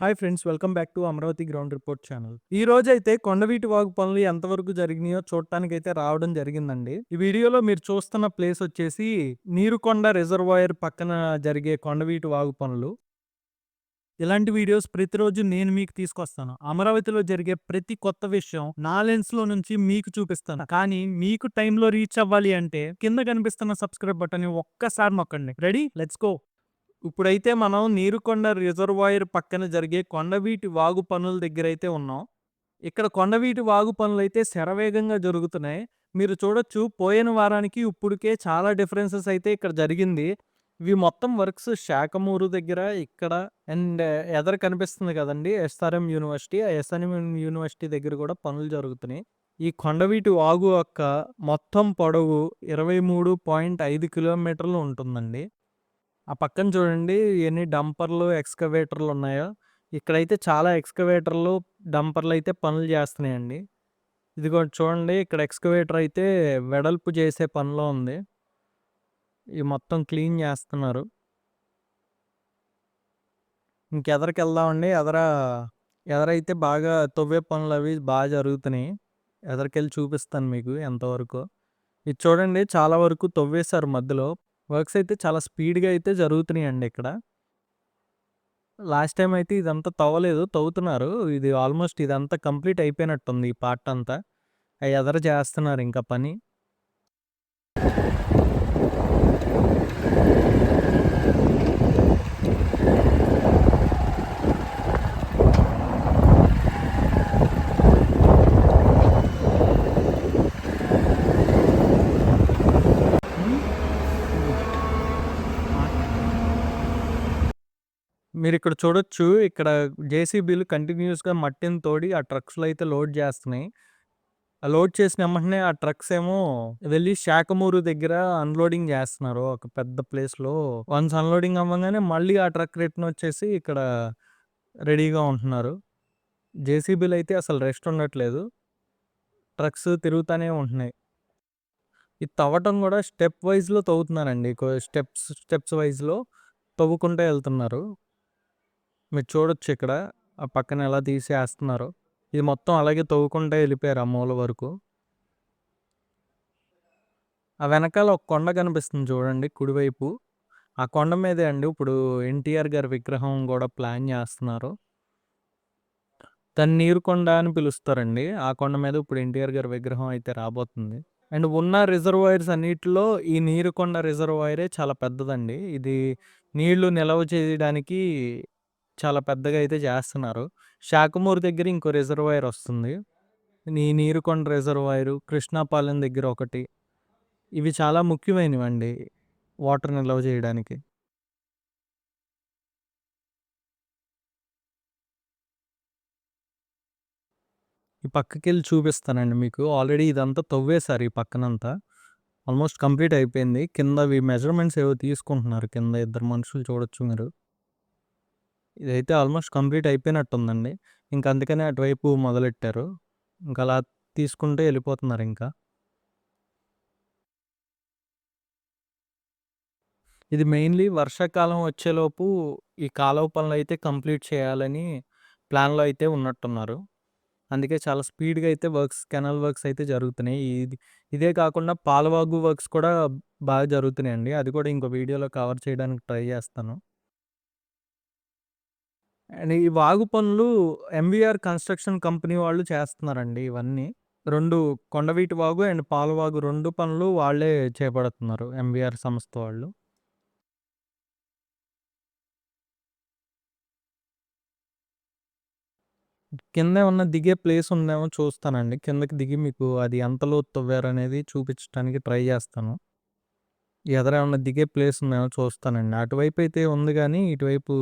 Hi friends welcome back to Amaravati ground report channel. ఈ రోజు అయితే కొండవీటి వాగు పనులు ఎంతవరకు జరిగినాయో చూడటానికి అయితే రావడం జరిగిందండి. ఈ వీడియోలో మీరు చూస్తున్న ప్లేస్ వచ్చేసి నీరుకొండ రిజర్వాయర్ పక్కన జరిగే కొండవీటి వాగు పనులు. ఇలాంటి వీడియోస్ ప్రతిరోజు నేను మీకు తీసుకొస్తాను. అమరావతిలో జరిగే ప్రతి కొత్త విషయం నా లెన్స్లో నుంచి మీకు చూపిస్తాను. కానీ మీకు టైంలో రీచ్ అవ్వాలి అంటే కింద కనిపిస్తున్న సబ్స్క్రైబ్ బటన్ ఒక్కసారి నొక్కండి. రెడీ? Let's go! ఇప్పుడైతే మనం నీరుకొండ రిజర్వాయర్ పక్కన జరిగే కొండవీటి వాగు పనుల దగ్గర అయితే ఉన్నాం. ఇక్కడ కొండవీటి వాగు పనులు అయితే శరవేగంగా జరుగుతున్నాయి. మీరు చూడొచ్చు పోయిన వారానికి ఇప్పుడుకే చాలా డిఫరెన్సెస్ అయితే ఇక్కడ జరిగింది. ఇవి మొత్తం వర్క్స్ శాఖమూరు దగ్గర ఇక్కడ అండ్ ఎదర కనిపిస్తుంది కదండి ఎస్ఆర్ఎం యూనివర్సిటీ. ఆ ఎస్ఆర్ఎం యూనివర్సిటీ దగ్గర కూడా పనులు జరుగుతున్నాయి. ఈ కొండవీటి వాగు యొక్క మొత్తం పొడవు ఇరవై మూడు పాయింట్ ఐదు కిలోమీటర్లు ఉంటుందండి. ఆ పక్కన చూడండి ఎన్ని డంపర్లు ఎక్స్కవేటర్లు ఉన్నాయో ఇక్కడైతే చాలా ఎక్స్కవేటర్లు డంపర్లు అయితే పనులు చేస్తున్నాయండి. ఇదిగో చూడండి ఇక్కడ ఎక్స్కవేటర్ అయితే వెడల్పు చేసే పనిలో ఉంది. ఇవి మొత్తం క్లీన్ చేస్తున్నారు. ఇంకెదరికి వెళ్దామండి ఎదర ఎదరైతే బాగా తవ్వే పనులు అవి బాగా జరుగుతున్నాయి. ఎదరికెళ్ళి చూపిస్తాను మీకు ఎంతవరకు. ఇది చూడండి చాలా వరకు తవ్వేశారు మధ్యలో. వర్క్స్ అయితే చాలా స్పీడ్గా అయితే జరుగుతున్నాయండి ఇక్కడ. లాస్ట్ టైం అయితే ఇదంతా తవ్వలేదు తవ్వుతున్నారు. ఇది ఆల్మోస్ట్ ఇదంతా కంప్లీట్ అయిపోయినట్టుంది ఈ పార్ట్ అంతా. అవి ఎదర చేస్తున్నారు ఇంకా పని. మీరు ఇక్కడ చూడొచ్చు. ఇక్కడ జేసీబీలు కంటిన్యూస్గా మట్టిని తోడి ఆ ట్రక్స్లో అయితే లోడ్ చేస్తున్నాయి. ఆ లోడ్ చేసిన వెంటనే ఆ ట్రక్స్ ఏమో వెళ్ళి శాఖమూరు దగ్గర అన్లోడింగ్ చేస్తున్నారు. ఒక పెద్ద ప్లేస్లో. వన్స్ అన్లోడింగ్ అవ్వగానే మళ్ళీ ఆ ట్రక్ రిటర్న్ వచ్చేసి ఇక్కడ రెడీగా ఉంటున్నారు. జేసీబీలు అయితే అసలు రెస్ట్ ఉండట్లేదు. ట్రక్స్ తిరుగుతూనే ఉంటున్నాయి. ఇది తవ్వటం కూడా స్టెప్ వైజ్లో తవ్వుతున్నారండి. స్టెప్స్ స్టెప్స్ వైజ్లో తవ్వుకుంటూ వెళ్తున్నారు. మీరు చూడొచ్చు ఇక్కడ. ఆ పక్కన ఎలా తీసేస్తున్నారు. ఇది మొత్తం అలాగే తవ్వుకుంటే వెళ్ళిపోయారు ఆ మూల వరకు. ఆ వెనకాల ఒక కొండ కనిపిస్తుంది చూడండి కుడివైపు ఆ కొండ మీదే అండి ఇప్పుడు ఎన్టీఆర్ గారి విగ్రహం కూడా ప్లాన్ చేస్తున్నారు. దాన్ని నీరు కొండ అని పిలుస్తారండి. ఆ కొండ మీద ఇప్పుడు ఎన్టీఆర్ గారి విగ్రహం అయితే రాబోతుంది. అండ్ ఉన్న రిజర్వాయర్స్ అన్నిటిలో ఈ నీరుకొండ రిజర్వాయరే చాలా పెద్దదండి. ఇది నీళ్ళు నిల్వ చేయడానికి చాలా పెద్దగా అయితే చేస్తున్నారు. శాఖమూరు దగ్గర ఇంకో రిజర్వాయర్ వస్తుంది. నీ నీరుకొండ రిజర్వాయరు కృష్ణాపాలెం దగ్గర ఒకటి. ఇవి చాలా ముఖ్యమైనవి అండి వాటర్ నిల్వ చేయడానికి. ఈ పక్కకి వెళ్ళి చూపిస్తానండి మీకు. ఆల్రెడీ ఇదంతా తవ్వేశారు ఈ పక్కనంతా. ఆల్మోస్ట్ కంప్లీట్ అయిపోయింది. కింద మెజర్మెంట్స్ ఏవో తీసుకుంటున్నారు. కింద ఇద్దరు మనుషులు చూడొచ్చు మీరు. ఇదైతే ఆల్మోస్ట్ కంప్లీట్ అయిపోయినట్టుందండి. ఇంకా అందుకనే అటువైపు మొదలెట్టారు. ఇంకా అలా తీసుకుంటూ వెళ్ళిపోతున్నారు ఇంకా. ఇది మెయిన్లీ వర్షాకాలం వచ్చేలోపు ఈ కాలువ పనులు అయితే కంప్లీట్ చేయాలని ప్లాన్లో అయితే ఉన్నట్టున్నారు. అందుకే చాలా స్పీడ్గా అయితే వర్క్స్ కెనల్ వర్క్స్ అయితే జరుగుతున్నాయి. ఇది ఇదే కాకుండా పాలవాగు వర్క్స్ కూడా బాగా జరుగుతున్నాయండి. అది కూడా ఇంకో వీడియోలో కవర్ చేయడానికి ట్రై చేస్తాను. అండ్ ఈ వాగు పనులు ఎంవీఆర్ కన్స్ట్రక్షన్ కంపెనీ వాళ్ళు చేస్తున్నారండి ఇవన్నీ. రెండు కొండవీటి వాగు అండ్ పాలవాగు రెండు పనులు వాళ్ళే చేపడుతున్నారు ఎంవీఆర్ సంస్థ వాళ్ళు. కింద ఏమన్నా దిగే ప్లేస్ ఉందేమో చూస్తానండి. కిందకి దిగి మీకు అది ఎంత లోతు తవ్వారనేది చూపించడానికి ట్రై చేస్తాను. ఎదరేమన్నా దిగే ప్లేస్ ఉందేమో చూస్తానండి. అటువైపు అయితే ఉంది కానీ ఇటువైపు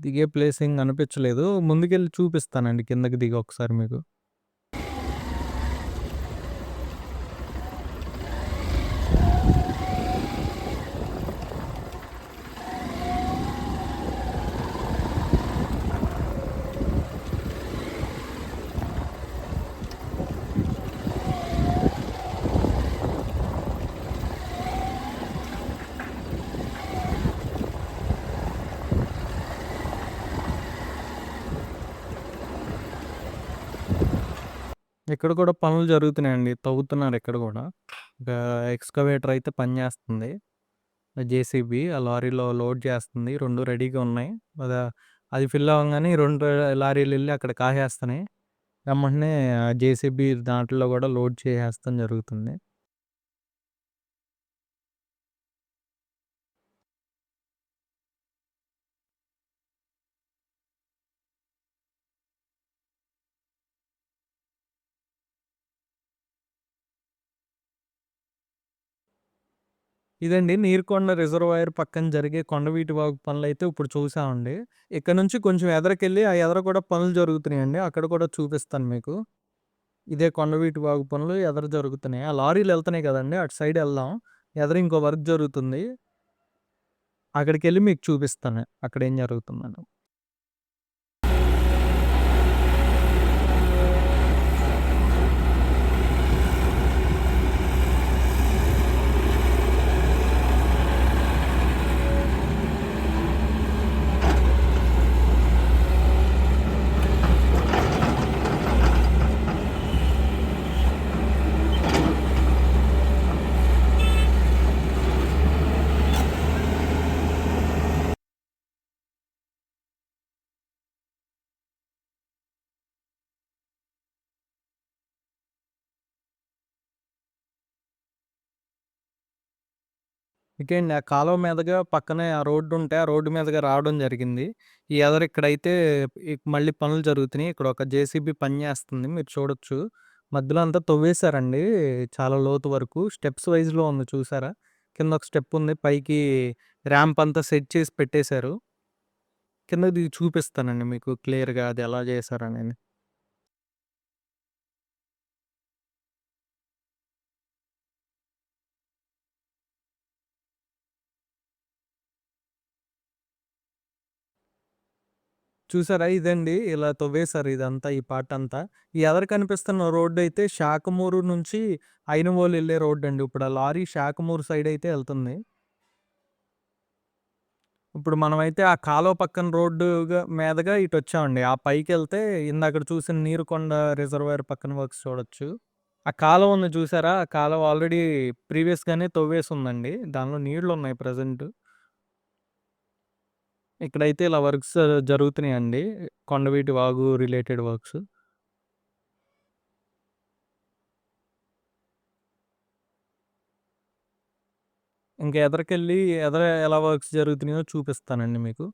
దిగే ప్లేసింగ్ అనిపించలేదు. ముందుకెళ్ళి చూపిస్తానండి కిందకి దిగి ఒకసారి మీకు. ఇక్కడ కూడా పనులు జరుగుతున్నాయండి. తవ్వుతున్నారు ఇక్కడ గూడా. ఒక ఎక్స్‌కవేటర్ అయితే పనిచేస్తుంది. జేసీబీ ఆ లారీలో లోడ్ చేస్తుంది. 2 రెడీగా ఉన్నాయి. అద అది ఫిల్ అవ్వంగానే 2 లారీలెళ్ళి అక్కడ కాసేస్తున్నాయి. ఎమ్మటనే జేసీబీ దాంట్లో గూడా లోడ్ చేసేస్తాం జరుగుతుంది. ఇదండి నీరుకొండ రిజర్వాయర్ పక్కన జరిగే కొండవీటి వాగు అయితే ఇప్పుడు చూసామండి. ఇక్కడ నుంచి కొంచెం ఎదరకెళ్ళి ఆ ఎదర కూడా పనులు జరుగుతున్నాయండి. అక్కడ కూడా చూపిస్తాను మీకు. ఇదే కొండవీటి వాగు పనులు ఎదర జరుగుతున్నాయి. ఆ లారీలు వెళ్తున్నాయి కదండి అటు సైడ్ వెళ్దాం ఎదర ఇంకో వర్క్ జరుగుతుంది. అక్కడికెళ్ళి మీకు చూపిస్తాను. అక్కడ ఏం జరుగుతుందని. ఇంకేండి ఆ కాలువ మీదగా పక్కనే ఆ రోడ్డు ఉంటే ఆ రోడ్డు మీదగా రావడం జరిగింది. ఈ ఎదర ఇక్కడైతే ఇక్ మళ్ళీ పనులు జరుగుతున్నాయి. ఇక్కడ ఒక జేసీబీ పని చేస్తుంది. మీరు చూడొచ్చు. మధ్యలో అంతా తవ్వేశారండి. చాలా లోతు వరకు. స్టెప్స్ వైస్‌లో ఉంది చూసారా? కింద ఒక స్టెప్ ఉంది. పైకి ర్యాంప్ అంతా సెట్ చేసి పెట్టేశారు. కిందకి దిగి చూపిస్తానండి మీకు క్లియర్‌గా అది ఎలా చేశారనేది. చూసారా? ఇదండి. ఇలా తవ్వేశారు ఇదంతా ఈ పార్ట్ అంతా. ఈ ఎదరు కనిపిస్తున్న రోడ్డయితే శాఖమూరు నుంచి ఐనవోలు రోడ్డు అండి ఇప్పుడు ఆ లారీ శాఖమూరు సైడ్ అయితే వెళ్తుంది ఇప్పుడు మనమైతే ఆ కాలువ పక్కన రోడ్డుగా మీదగా ఇటు వచ్చామండి ఆ పైకి వెళ్తే ఇందాక చూసిన నీరుకొండ రిజర్వాయర్ పక్కన వర్క్స్ చూడొచ్చు. ఆ కాలువ ఉంది చూసారా? ఆ కాలువ ఆల్రెడీ ప్రీవియస్‌గానే తవ్వేసుందండి. దానిలో నీళ్ళున్నాయి ప్రెజెంట్. ఇక్కడైతే ఇలా వర్క్స్ జరుగుతున్నాయండి. Kondaveeti Vagu related works. ఇంకా ఎదరికెళ్ళి ఎదర ఎలా వర్క్స్ జరుగుతున్నాయో చూపిస్తానండి మీకు.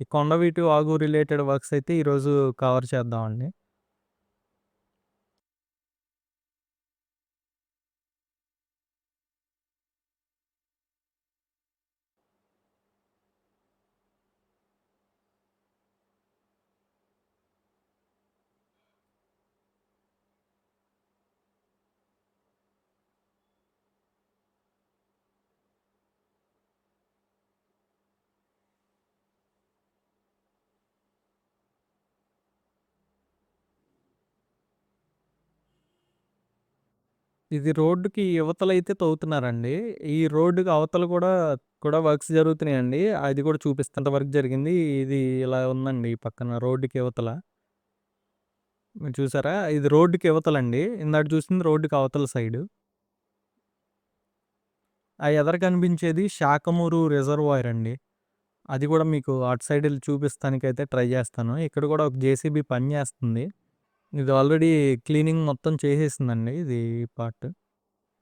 ఈ కొండవీటి వాగు రిలేటెడ్ వర్క్స్ అయితే ఈరోజు కవర్ చేద్దామండి. ఇది రోడ్డుకి ఇవతలైతే తవ్వుతున్నారండి. ఈ రోడ్డుకి అవతల కూడా, కూడా వర్క్స్ జరుగుతున్నాయండి. అది కూడా చూపిస్తా. వర్క్ జరిగింది. ఇది ఇలా ఉందండి ఈ పక్కన రోడ్డుకి ఇవతల. మీరు చూసారా? ఇది రోడ్డుకి ఇవతలండి. ఇందాక చూసింది రోడ్డుకి అవతల సైడు. ఆ ఎదర కనిపించేది శాఖమూరు రిజర్వాయర్ అండి. అది కూడా మీకు అటు సైడ్ ఎళ్ళి చూపిస్తానికైతే ట్రై చేస్తాను. ఇక్కడ కూడా ఒక జేసీబీ పని చేస్తుంది. ఇది ఆల్రెడీ క్లీనింగ్ మొత్తం చేసేసిందండి ఇది పార్ట్.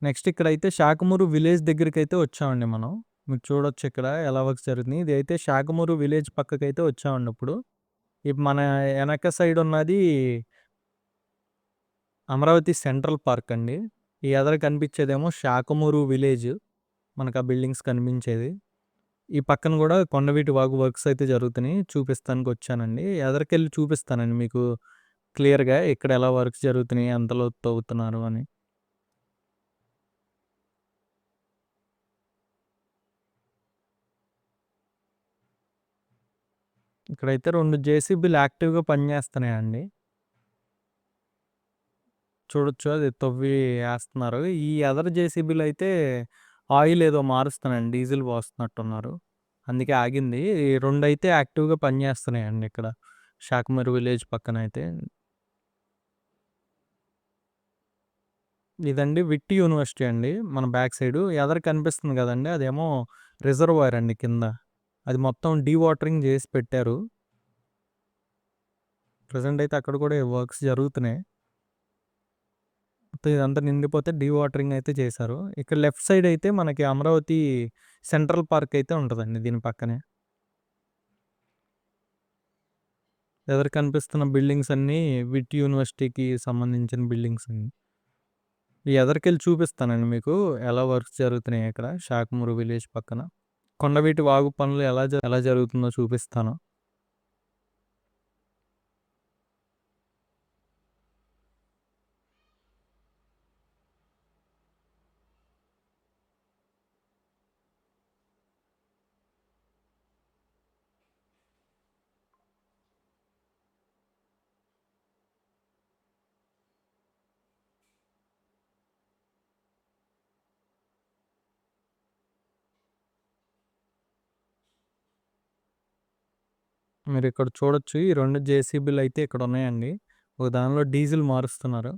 నెక్స్ట్ ఇక్కడైతే శాఖమూరు విలేజ్ దగ్గరికి అయితే వచ్చామండి మనం. మీరు చూడొచ్చు ఇక్కడ ఎలా వర్క్స్ ఇది అయితే శాఖమూరు విలేజ్ పక్కకైతే వచ్చామండి ఇప్పుడు. ఇప్పుడు మన వెనక సైడ్ ఉన్నది అమరావతి సెంట్రల్ పార్క్ అండి. ఈ ఎదర కనిపించేదేమో శాఖమూరు విలేజ్. మనకు ఆ బిల్డింగ్స్ కనిపించేది. ఈ పక్కన కూడా కొండవీటి వాగు వర్క్స్ అయితే జరుగుతున్నాయి. చూపిస్తానికి వచ్చానండి. ఎదరికెళ్ళి చూపిస్తానండి మీకు క్లియర్‌గా ఇక్కడ ఎలా వర్క్స్ జరుగుతున్నాయి, ఎంతలో తవ్వుతున్నారు అని. ఇక్కడైతే రెండు జేసీబీలు యాక్టివ్‌గా పనిచేస్తున్నాయండి. చూడొచ్చు అది తవ్వి వేస్తున్నారు ఈ అదర్ జేసీబీలు అయితే ఆయిల్ ఏదో మారుస్తున్నాయండి డీజిల్ పోస్తున్నట్టున్నారు. అందుకే ఆగింది. ఈ అయితే యాక్టివ్‌గా పనిచేస్తున్నాయండి ఇక్కడ. షాక్మర్ విలేజ్ పక్కన అయితే ఇదండి విట్టి యూనివర్సిటీ అండి. మన బ్యాక్ సైడ్ ఎదర కనిపిస్తుంది కదండి అదేమో రిజర్వాయర్ అండి కింద. అది మొత్తం డీవాటరింగ్ చేసి పెట్టారు. ప్రజెంట్ అయితే అక్కడ కూడా వర్క్స్ జరుగుతున్నాయి. మొత్తం ఇదంతా నిండిపోతే డీవాటరింగ్ అయితే చేశారు. ఇక్కడ లెఫ్ట్ సైడ్ అయితే మనకి అమరావతి సెంట్రల్ పార్క్ అయితే ఉంటుందండి దీని పక్కనే. ఎదురు కనిపిస్తున్న బిల్డింగ్స్ అన్నీ విట్టి యూనివర్సిటీకి సంబంధించిన బిల్డింగ్స్ అండి. ఈ ఎదరికెళ్ళి చూపిస్తానండి మీకు ఎలా వర్క్స్ జరుగుతున్నాయి ఇక్కడ శాఖమూరు విలేజ్ పక్కన. కొండవీటి వాగు పనులు ఎలా ఎలా జరుగుతుందో చూపిస్తాను. మీరు ఇక్కడ చూడొచ్చు. ఈ రెండు జేసీబీలు అయితే ఇక్కడ ఉన్నాయండి. ఒక దానిలో డీజిల్ మారుస్తున్నారు.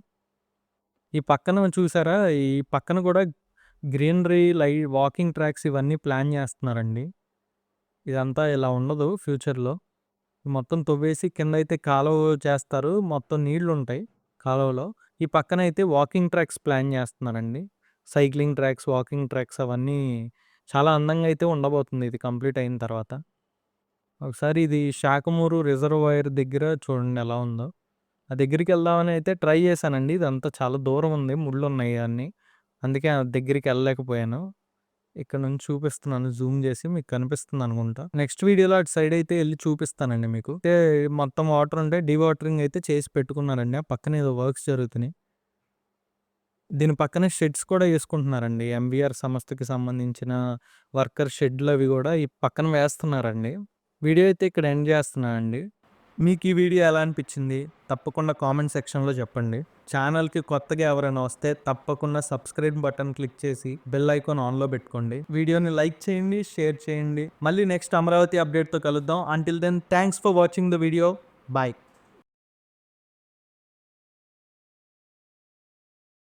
ఈ పక్కన చూసారా? ఈ పక్కన కూడా గ్రీనరీ లై వాకింగ్ ట్రాక్స్ ఇవన్నీ ప్లాన్ చేస్తున్నారండి. ఇదంతా ఇలా ఉండదు ఫ్యూచర్‌లో. మొత్తం తవ్వేసి అయితే కాలువ చేస్తారు. మొత్తం నీళ్ళుంటాయి కాలువలో. ఈ పక్కన అయితే వాకింగ్ ట్రాక్స్ ప్లాన్ చేస్తున్నారండి. సైక్లింగ్ ట్రాక్స్, వాకింగ్ ట్రాక్స్ అవన్నీ చాలా అందంగా అయితే ఉండబోతుంది ఇది కంప్లీట్ అయిన తర్వాత. ఒకసారి ఇది శాఖమూరు రిజర్వాయర్ దగ్గర చూడండి ఎలా ఉందో. ఆ దగ్గరికి వెళ్దామని అయితే ట్రై చేశానండి. ఇదంతా చాలా దూరం ఉంది. ముళ్ళు ఉన్నాయి అన్నీ. అందుకే ఆ దగ్గరికి వెళ్ళలేకపోయాను. ఇక్కడ నుంచి చూపిస్తున్నాను జూమ్ చేసి మీకు కనిపిస్తుంది అనుకుంటా. నెక్స్ట్ వీడియోలో అటు సైడ్ అయితే వెళ్ళి చూపిస్తానండి మీకు. అయితే మొత్తం వాటర్ ఉంటే డీవాటరింగ్ అయితే చేసి పెట్టుకున్నారండి. ఆ పక్కన ఏదో వర్క్స్ జరుగుతున్నాయి. దీని పక్కనే షెడ్స్ కూడా వేసుకుంటున్నారండి ఎంబీఆర్ సంస్థకి సంబంధించిన వర్కర్ షెడ్‌లు అవి కూడా ఈ పక్కన వేస్తున్నారండి. వీడియో అయితే ఇక్కడ ఎండ్ చేస్తున్నానండి. మీకు ఈ వీడియో ఎలా అనిపించింది? తప్పకుండా కామెంట్ సెక్షన్‌లో చెప్పండి. ఛానల్‌కి కొత్తగా ఎవరైనా వస్తే తప్పకుండా సబ్స్క్రైబ్ బటన్ క్లిక్ చేసి బెల్ ఐకాన్ ఆన్‌లో పెట్టుకోండి. వీడియోని లైక్ చేయండి, షేర్ చేయండి. మళ్ళీ నెక్స్ట్ అమరావతి అప్డేట్‌తో కలుద్దాం. Until then thanks for watching the video. Bye.